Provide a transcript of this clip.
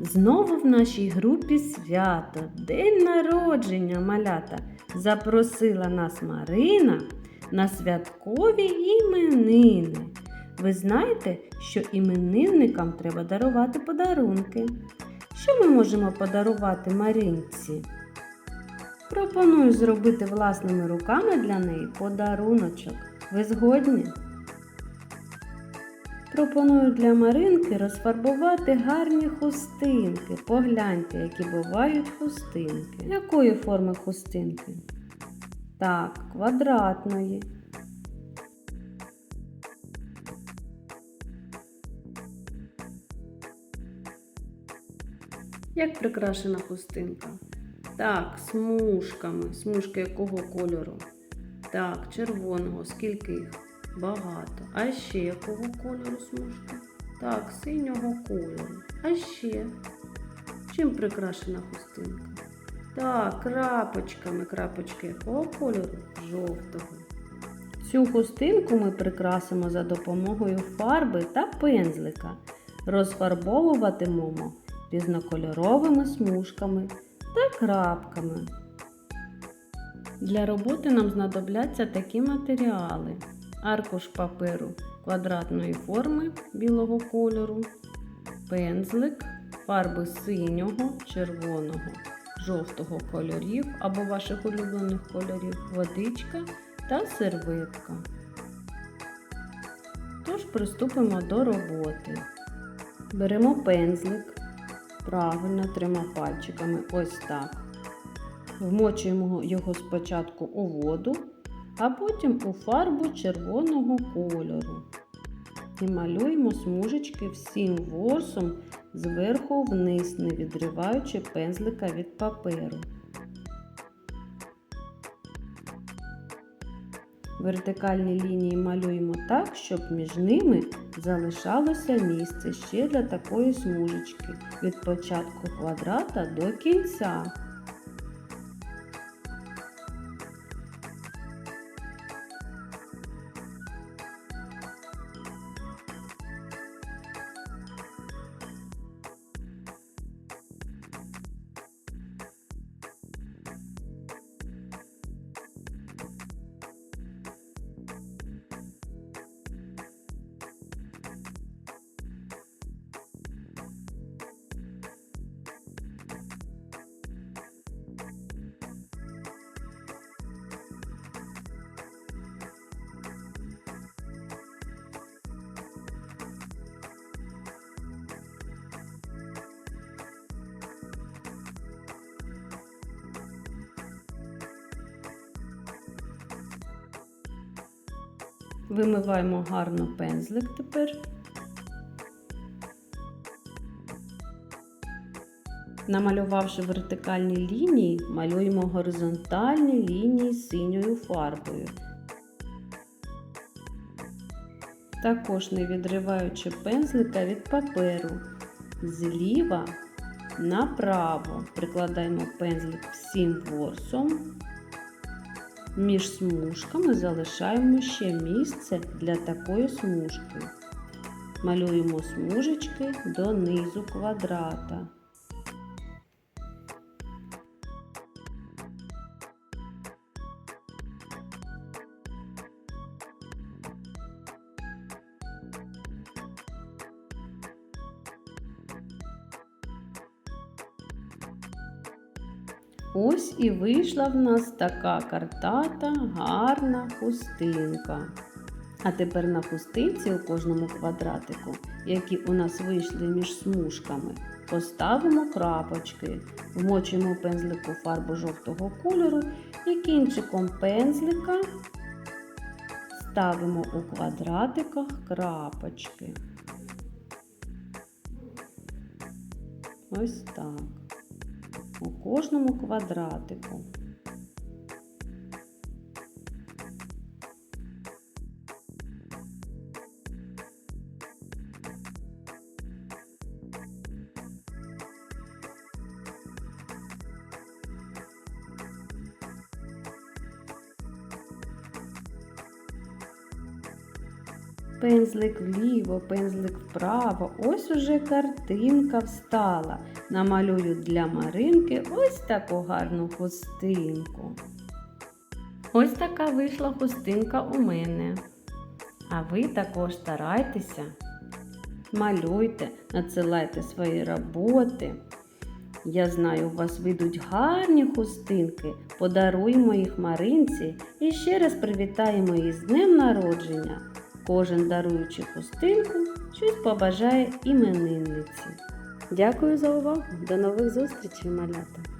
Знову в нашій групі свято, день народження малята. Запросила нас Марина на святкові іменини. Ви знаєте, що іменинникам треба дарувати подарунки. Що ми можемо подарувати Маринці? Пропоную зробити власними руками для неї подаруночок. Ви згодні? Пропоную для Маринки розфарбувати гарні хустинки. Погляньте, які бувають хустинки. Якої форми хустинки? Так, квадратної. Як прикрашена хустинка? Так, смужками. Смужки якого кольору? Так, червоного. Скільки їх? Багато. А ще якого кольору смужки? Так, синього кольору. А ще? Чим прикрашена хустинка? Так, крапочками. Крапочки якого кольору? Жовтого. Цю хустинку ми прикрасимо за допомогою фарби та пензлика. Розфарбовуватимемо різнокольоровими смужками та крапками. Для роботи нам знадобляться такі матеріали: аркуш паперу квадратної форми білого кольору, пензлик, фарби синього, червоного, жовтого кольорів або ваших улюблених кольорів, водичка та серветка. Тож приступимо до роботи. Беремо пензлик, правильно трьома пальчиками, ось так. Вмочуємо його спочатку у воду, а потім у фарбу червоного кольору. І малюємо смужечки всім ворсом зверху вниз, не відриваючи пензлика від паперу. Вертикальні лінії малюємо так, щоб між ними залишалося місце ще для такої смужечки від початку квадрата до кінця. Вимиваємо гарно пензлик тепер. Намалювавши вертикальні лінії, малюємо горизонтальні лінії синьою фарбою. Також не відриваючи пензлика від паперу. Зліва направо прикладаємо пензлик всім ворсом. Між смужками залишаємо ще місце для такої смужки. Малюємо смужечки донизу квадрата. Ось і вийшла в нас така картата, гарна хустинка. А тепер на хустинці у кожному квадратику, які у нас вийшли між смужками, поставимо крапочки, вмочуємо пензлику фарбу жовтого кольору і кінчиком пензлика ставимо у квадратиках крапочки. Ось так у кожному квадратику. Пензлик вліво, пензлик вправо. Ось уже картинка встала. Намалюю для Маринки ось таку гарну хустинку. Ось така вийшла хустинка у мене. А ви також старайтеся, малюйте, надсилайте свої роботи. Я знаю, у вас вийдуть гарні хустинки. Подаруємо їх Маринці і ще раз привітаємо її з днем народження. Кожен даруючи хустинку, щось побажає іменинниці. Дякую за увагу. До нових зустрічей, малята!